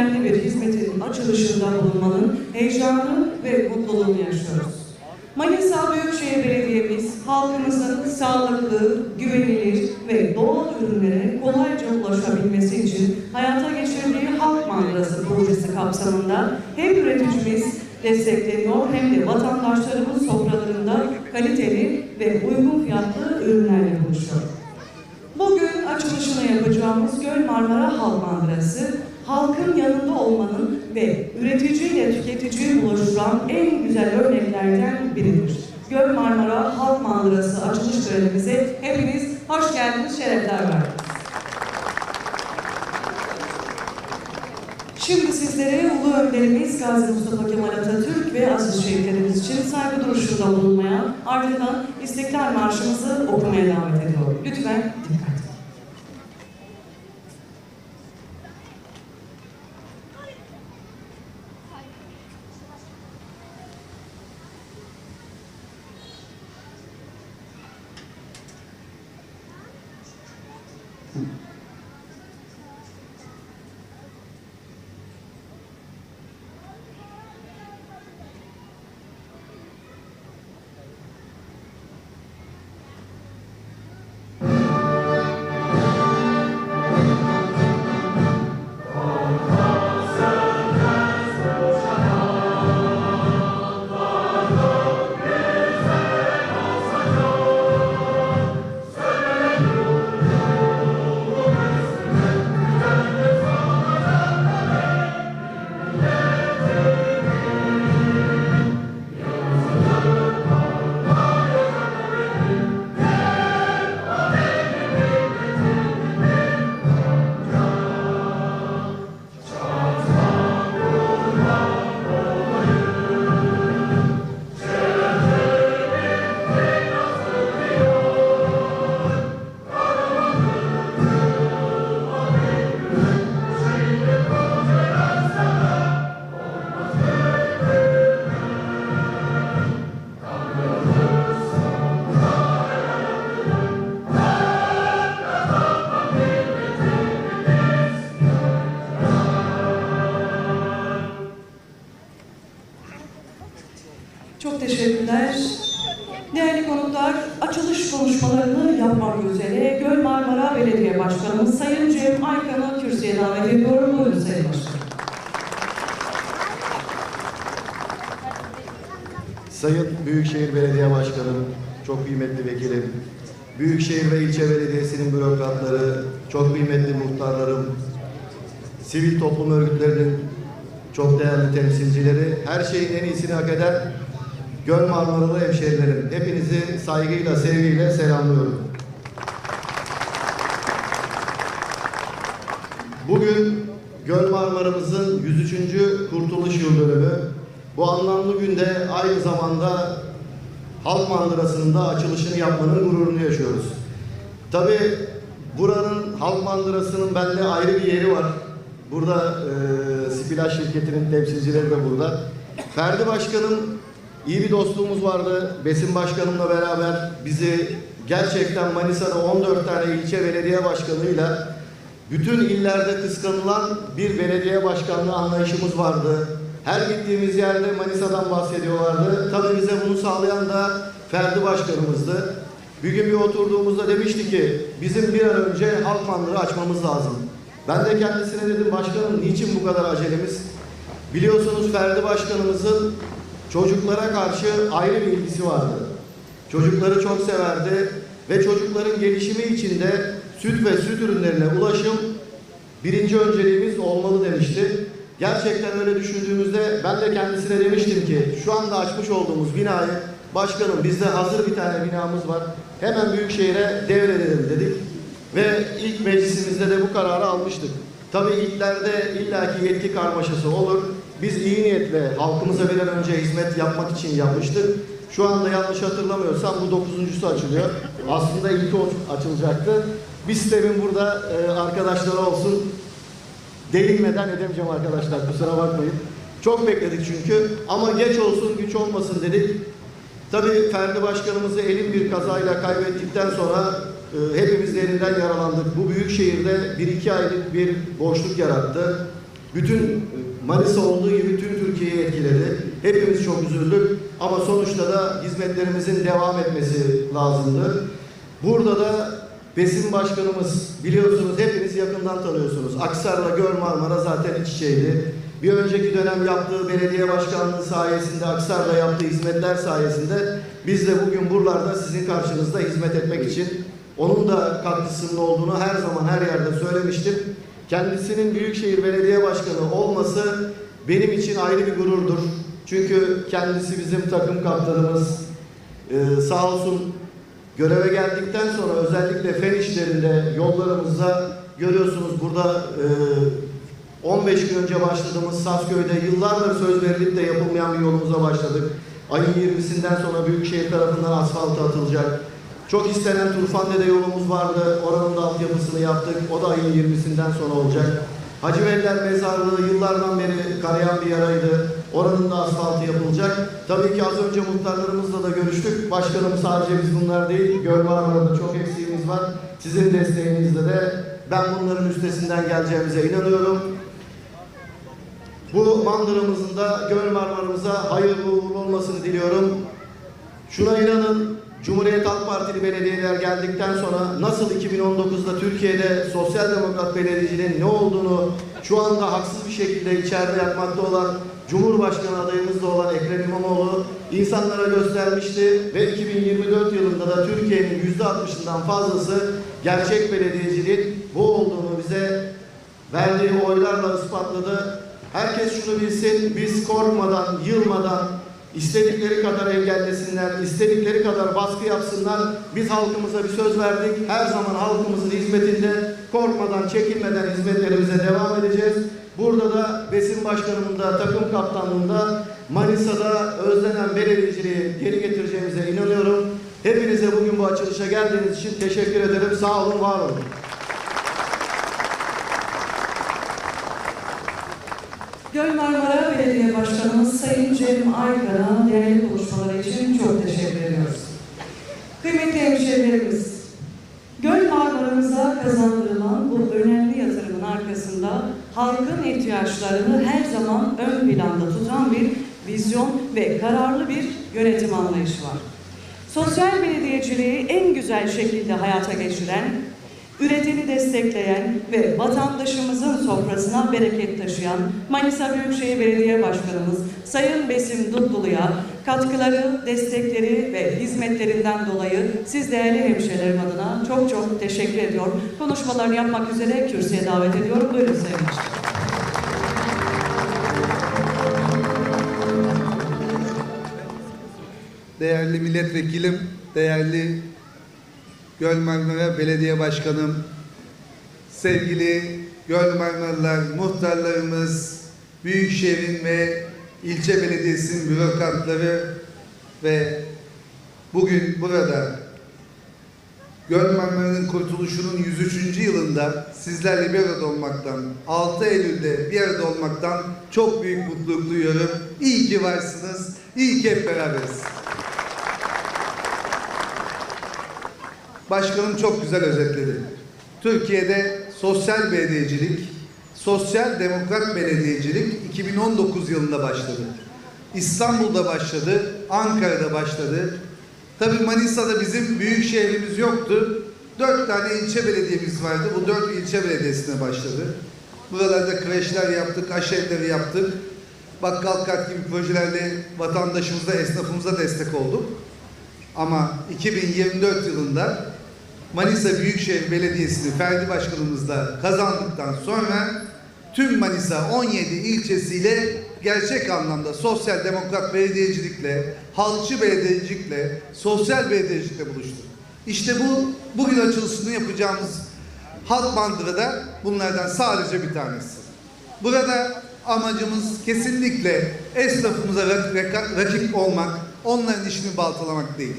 önemli bir hizmetin açılışında bulunmanın heyecanı ve mutluluğunu yaşıyoruz. Manisa Büyükşehir Belediye'miz halkımızın sağlıklı, güvenilir ve doğal ürünlere kolayca ulaşabilmesi için hayata geçirdiği Halk Mandrası projesi kapsamında hem üreticimiz destekleniyor hem de vatandaşlarımız sofralarında kaliteli ve uygun fiyatlı ürünlerle buluşuyor. Bugün açılışını yapacağımız Göl Marmara Halk Mandrası, halkın yanında olmanın ve üreticiyle tüketiciyi buluşturan en güzel örneklerden biridir. Göl Marmara Halk Mandırası açılış törenimize hepiniz hoş geldiniz, şerefler verdiniz. Şimdi sizlere Ulu Önderimiz Gazi Mustafa Kemal Atatürk ve aziz şehitlerimiz için saygı duruşunda bulunmaya, ardından İstiklal Marşımızı okumaya davet ediyorum. Lütfen dikkat. Çok teşekkürler. Değerli konuklar, açılış konuşmalarını yapmak üzere Göl Marmara Belediye Başkanımız Sayın Cem Aykan'ı kürsüye davet ediyorum. Buyurun Sayın Başkanım. Sayın Büyükşehir Belediye Başkanım, çok kıymetli vekilim, Büyükşehir ve ilçe belediyesinin bürokratları, çok kıymetli muhtarlarım, sivil toplum örgütlerinin çok değerli temsilcileri, her şeyin en iyisini hak eden Göl Marmaralı hemşehrilerim, hepinizi saygıyla, sevgiyle selamlıyorum. Bugün Göl Marmara'mızın 103. Kurtuluş Yıl Dönümü. Bu anlamlı günde aynı zamanda Halk Mandırası'nın da açılışını yapmanın gururunu yaşıyoruz. Tabi buranın Halk Mandırası'nın bende ayrı bir yeri var. Burada e, Spilaş şirketinin temsilcileri de burada. Ferdi Başkanım iyi bir dostluğumuz vardı. Besim Başkanımla beraber bizi gerçekten Manisa'da 14 tane ilçe belediye başkanıyla bütün illerde kıskanılan bir belediye başkanlığı anlayışımız vardı. Her gittiğimiz yerde Manisa'dan bahsediyorlardı. Tabii bize bunu sağlayan da Ferdi Başkanımızdı. Bir gün bir oturduğumuzda demişti ki bizim bir an önce halk mandıra açmamız lazım. Ben de kendisine dedim başkanım niçin bu kadar acelemiz? Biliyorsunuz Ferdi Başkanımızın çocuklara karşı ayrı bir ilgisi vardı. Çocukları çok severdi ve çocukların gelişimi için de süt ve süt ürünlerine ulaşım birinci önceliğimiz olmalı demişti. Gerçekten öyle düşündüğümüzde ben de kendisine demiştim ki şu anda açmış olduğumuz binayı başkanım bizde hazır bir tane binamız var. Hemen Büyükşehir'e devredelim dedik. Ve ilk meclisimizde de bu kararı almıştık. Tabii ilklerde illaki yetki karmaşası olur. Biz iyi niyetle halkımıza bir an önce hizmet yapmak için yapmıştık. Şu anda yanlış hatırlamıyorsam bu dokuzuncusu açılıyor. Aslında ilki o açılacaktı. Bir sistemin burada e, arkadaşları olsun. Değinmeden edemeyeceğim arkadaşlar kusura bakmayın. Çok bekledik çünkü ama geç olsun güç olmasın dedik. Tabii Ferdi Başkanımızı elin bir kazayla kaybettikten sonra e, hepimiz derinden yaralandık. Bu büyük şehirde bir iki aylık bir boşluk yarattı. bütün Manisa olduğu gibi tüm Türkiye'yi etkiledi. Hepimiz çok üzüldük ama sonuçta da hizmetlerimizin devam etmesi lazımdı. Burada da Besin Başkanımız biliyorsunuz hepiniz yakından tanıyorsunuz. Aksar'la Göl Marmara zaten iç içeydi. Bir önceki dönem yaptığı belediye başkanlığı sayesinde, Aksar'da yaptığı hizmetler sayesinde biz de bugün buralarda sizin karşınızda hizmet etmek için onun da katkısının olduğunu her zaman her yerde söylemiştim. Kendisinin Büyükşehir Belediye Başkanı olması benim için ayrı bir gururdur. Çünkü kendisi bizim takım kaptanımız. Ee, sağ olsun göreve geldikten sonra özellikle fen işlerinde yollarımızda görüyorsunuz burada e, 15 gün önce başladığımız Sasköy'de yıllardır söz verilip de yapılmayan bir yolumuza başladık. Ayın 20'sinden sonra Büyükşehir tarafından asfaltı atılacak. Çok istenen Turfande'de yolumuz vardı. Oranın da altyapısını yaptık. O da ayın 20'sinden sonra olacak. Hacı Veliler Mezarlığı yıllardan beri kanayan bir yaraydı. Oranın da asfaltı yapılacak. Tabii ki az önce muhtarlarımızla da görüştük. Başkanım sadece biz bunlar değil, Göl Marmara'da çok eksiğimiz var. Sizin desteğinizle de ben bunların üstesinden geleceğimize inanıyorum. Bu mandıramızın da Göl Marmara'mıza hayırlı uğurlu olmasını diliyorum. Şuna inanın, Cumhuriyet Halk Partili belediyeler geldikten sonra nasıl 2019'da Türkiye'de sosyal demokrat belediyeciliğin ne olduğunu şu anda haksız bir şekilde içeride yapmakta olan Cumhurbaşkanı adayımız da olan Ekrem İmamoğlu insanlara göstermişti ve 2024 yılında da Türkiye'nin %60'ından fazlası gerçek belediyeciliğin bu olduğunu bize verdiği oylarla ispatladı. Herkes şunu bilsin, biz korkmadan, yılmadan, istedikleri kadar engellesinler, istedikleri kadar baskı yapsınlar. Biz halkımıza bir söz verdik. Her zaman halkımızın hizmetinde korkmadan, çekinmeden hizmetlerimize devam edeceğiz. Burada da Besin Başkanımın da takım kaptanlığında Manisa'da özlenen belediyeciliği geri getireceğimize inanıyorum. Hepinize bugün bu açılışa geldiğiniz için teşekkür ederim. Sağ olun, var olun. Göl Marmara Belediye Başkanımız Sayın Cem Aykan'a değerli konuşmaları için çok teşekkür ediyoruz. Kıymetli hemşehrilerimiz, Göl Marmara'mıza kazandırılan bu önemli yatırımın arkasında halkın ihtiyaçlarını her zaman ön planda tutan bir vizyon ve kararlı bir yönetim anlayışı var. Sosyal belediyeciliği en güzel şekilde hayata geçiren, üreteni destekleyen ve vatandaşımızın sofrasına bereket taşıyan Manisa Büyükşehir Belediye Başkanımız Sayın Besim Dutlulu'ya katkıları, destekleri ve hizmetlerinden dolayı siz değerli hemşehrilerim adına çok çok teşekkür ediyorum. Konuşmalarını yapmak üzere kürsüye davet ediyorum. Buyurun Sayın Başkanım. Değerli milletvekilim, değerli Göl Marmara Belediye Başkanım, sevgili Göl Marmaralılar, muhtarlarımız, Büyükşehir'in ve ilçe belediyesinin bürokratları ve bugün burada Göl Marmara'nın kurtuluşunun 103. yılında sizlerle bir arada olmaktan, 6 Eylül'de bir arada olmaktan çok büyük mutluluk duyuyorum. İyi ki varsınız, iyi ki hep beraberiz. Başkanım çok güzel özetledi. Türkiye'de sosyal belediyecilik, sosyal demokrat belediyecilik 2019 yılında başladı. İstanbul'da başladı, Ankara'da başladı. Tabii Manisa'da bizim büyük şehrimiz yoktu. Dört tane ilçe belediyemiz vardı. Bu dört ilçe belediyesine başladı. Buralarda kreşler yaptık, aşevleri yaptık. Bakkal kart gibi projelerle vatandaşımıza, esnafımıza destek olduk. Ama 2024 yılında Manisa Büyükşehir Belediyesi'ni Ferdi Başkanımızla kazandıktan sonra tüm Manisa 17 ilçesiyle gerçek anlamda sosyal demokrat belediyecilikle, halkçı belediyecilikle, sosyal belediyecilikle buluştuk. İşte bu bugün açılışını yapacağımız halk bandırı da bunlardan sadece bir tanesi. Burada amacımız kesinlikle esnafımıza rak- rak- rakip olmak, onların işini baltalamak değil.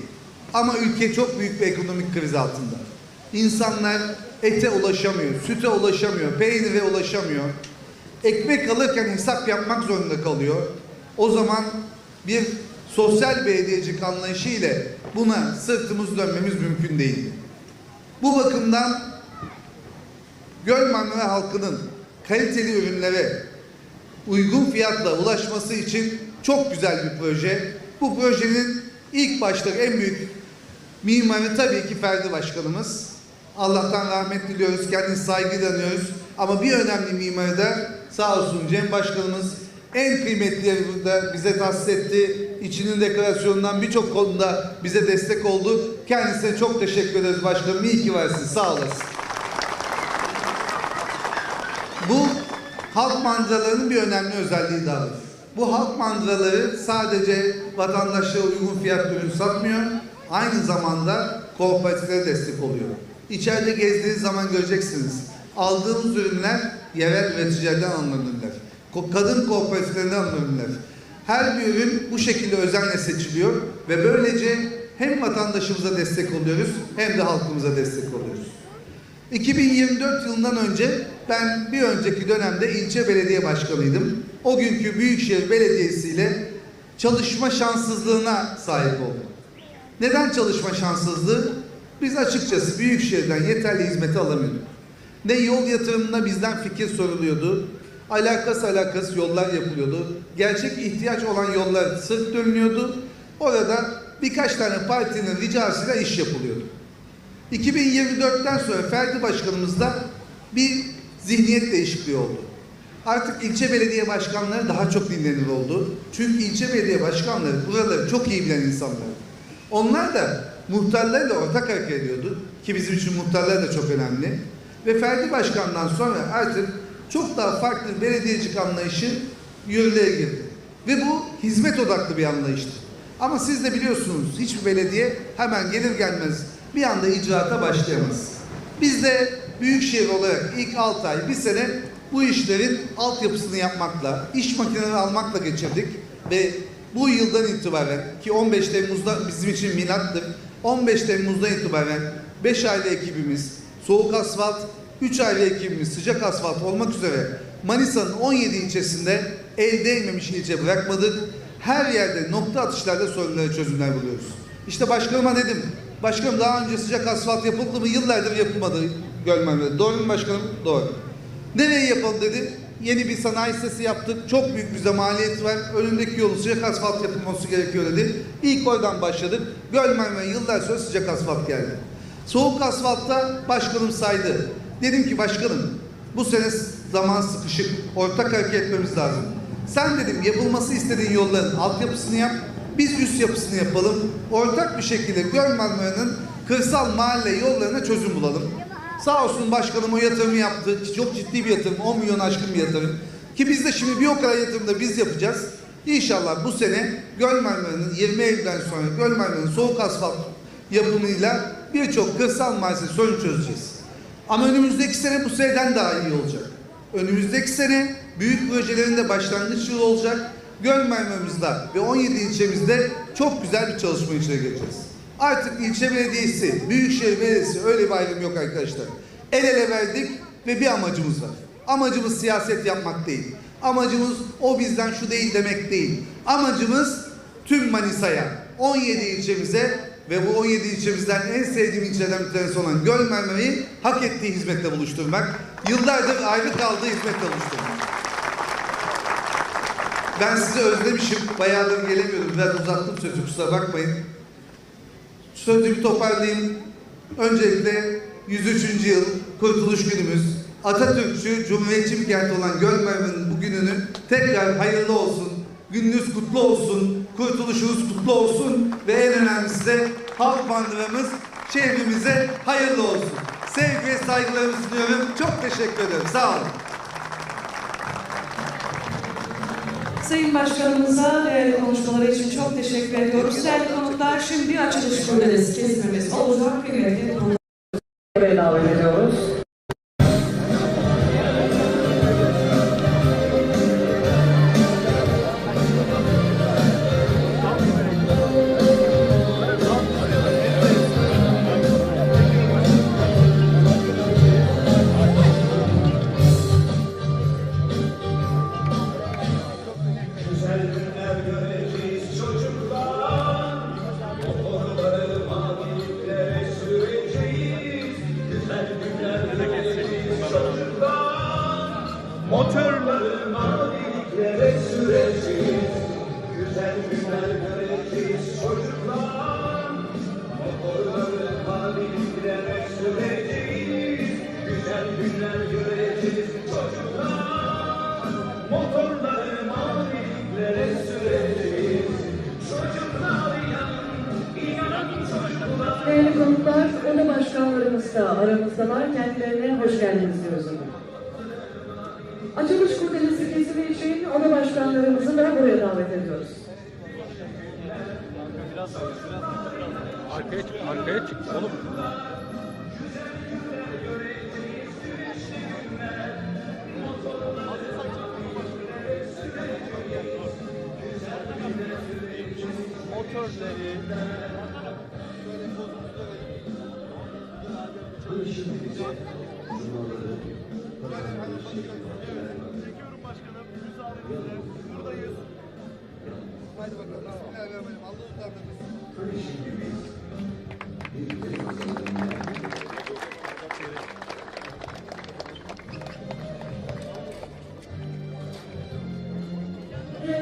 Ama ülke çok büyük bir ekonomik kriz altında. İnsanlar ete ulaşamıyor, süte ulaşamıyor, peynire ulaşamıyor. Ekmek alırken hesap yapmak zorunda kalıyor. O zaman bir sosyal belediyecilik anlayışı ile buna sırtımız dönmemiz mümkün değildi. Bu bakımdan Göl Marmara halkının kaliteli ürünlere, uygun fiyatla ulaşması için çok güzel bir proje. Bu projenin ilk başta en büyük mimarı tabii ki Ferdi Başkanımız. Allah'tan rahmet diliyoruz, kendisine saygı danıyoruz. Ama bir önemli mimarı da sağ olsun Cem Başkanımız en kıymetlileri burada bize tahsis etti. İçinin dekorasyonundan birçok konuda bize destek oldu. Kendisine çok teşekkür ederiz başkanım. İyi ki varsın. Sağ olasın. Bu halk manzaralarının bir önemli özelliği daha var. Bu halk manzaraları sadece vatandaşlara uygun fiyat ürün satmıyor, aynı zamanda kooperatiflere destek oluyor. İçeride gezdiğiniz zaman göreceksiniz. Aldığımız ürünler yerel üreticilerden alınan ürünler. Kadın kooperatiflerinden alınan ürünler. Her bir ürün bu şekilde özenle seçiliyor ve böylece hem vatandaşımıza destek oluyoruz hem de halkımıza destek oluyoruz. 2024 yılından önce ben bir önceki dönemde ilçe belediye başkanıydım. O günkü Büyükşehir Belediyesi ile çalışma şanssızlığına sahip oldum. Neden çalışma şanssızlığı? Biz açıkçası Büyükşehir'den yeterli hizmeti alamıyorduk. Ne yol yatırımına bizden fikir soruluyordu, alakası alakası yollar yapılıyordu. Gerçek ihtiyaç olan yollar sırt dönülüyordu. Orada birkaç tane partinin ricasıyla iş yapılıyordu. 2024'ten sonra Ferdi Başkanımızda bir zihniyet değişikliği oldu. Artık ilçe belediye başkanları daha çok dinlenir oldu. Çünkü ilçe belediye başkanları buraları çok iyi bilen insanlar. Onlar da muhtarlarla ortak hareket ediyordu. Ki bizim için muhtarlar da çok önemli. Ve Ferdi Başkan'dan sonra artık çok daha farklı belediyecilik anlayışı yürürlüğe girdi. Ve bu hizmet odaklı bir anlayıştı. Ama siz de biliyorsunuz hiçbir belediye hemen gelir gelmez bir anda icraata başlayamaz. Biz de Büyükşehir olarak ilk 6 ay, bir sene bu işlerin altyapısını yapmakla, iş makineleri almakla geçirdik ve bu yıldan itibaren ki 15 Temmuz'da bizim için minattır. 15 Temmuz'dan itibaren 5 aile ekibimiz, soğuk asfalt, 3 aile ekibimiz, sıcak asfalt olmak üzere Manisa'nın 17 ilçesinde el değmemiş ilçe bırakmadık. Her yerde nokta atışlarla sorunlara çözümler buluyoruz. İşte başkanıma dedim, başkanım daha önce sıcak asfalt yapıldı mı? Yıllardır yapılmadı Gölmen'de. Doğru mu başkanım? Doğru. Nereye yapalım dedi. Yeni bir sanayi sitesi yaptık. Çok büyük bize maliyeti var. Önündeki yolu sıcak asfalt yapılması gerekiyor dedi. İlk oradan başladık. Gölmen yıllar sonra sıcak asfalt geldi. Soğuk asfaltta başkanım saydı. Dedim ki başkanım bu sene zaman sıkışık. Ortak hareket etmemiz lazım. Sen dedim yapılması istediğin yolların altyapısını yap. Biz üst yapısını yapalım. Ortak bir şekilde Gölmen'in kırsal mahalle yollarına çözüm bulalım. Sağ olsun başkanım o yatırımı yaptı. Çok ciddi bir yatırım. 10 milyon aşkın bir yatırım. Ki biz de şimdi bir o kadar yatırım da biz yapacağız. İnşallah bu sene Göl Marmara'nın 20 Eylül'den sonra Göl Marmara'nın soğuk asfalt yapımıyla birçok kırsal mahallesi sorun çözeceğiz. Ama önümüzdeki sene bu seneden daha iyi olacak. Önümüzdeki sene büyük projelerin de başlangıç yılı olacak. Göl Marmara'mızda ve 17 ilçemizde çok güzel bir çalışma içine gireceğiz. Artık ilçe belediyesi, büyükşehir belediyesi öyle bir ayrım yok arkadaşlar. El ele verdik ve bir amacımız var. Amacımız siyaset yapmak değil. Amacımız o bizden şu değil demek değil. Amacımız tüm Manisa'ya, 17 ilçemize ve bu 17 ilçemizden en sevdiğim ilçelerden bir tanesi olan Göl Marmara'yı hak ettiği hizmetle buluşturmak. Yıllardır ayrı kaldığı hizmetle buluşturmak. Ben sizi özlemişim. Bayağıdır gelemiyordum. Biraz uzattım sözü kusura bakmayın. Sözümü toparlayayım. Öncelikle 103. yıl Kurtuluş Günümüz. Atatürkçü, Cumhuriyetçi bir kent olan Gölmerme'nin bu gününü tekrar hayırlı olsun. Gününüz kutlu olsun. Kurtuluşunuz kutlu olsun. Ve en önemlisi de halk bandıramız şehrimize hayırlı olsun. Sevgi ve saygılarımı sunuyorum. Çok teşekkür ederim. Sağ olun. Sayın Başkanımıza değerli konuşmaları için çok teşekkür ediyoruz. Değerli konuklar şimdi açılış cümlesi kesmemiz olacak. Kıymetli da aramızdalar. Kendilerine hoş geldiniz diyoruz. Açılış kurdelesi kesimi için oda başkanlarımızı da buraya davet ediyoruz. Arkaya çık, arkaya çık oğlum. Motorları Hadi bakalım. Bismillahirrahmanirrahim. Allah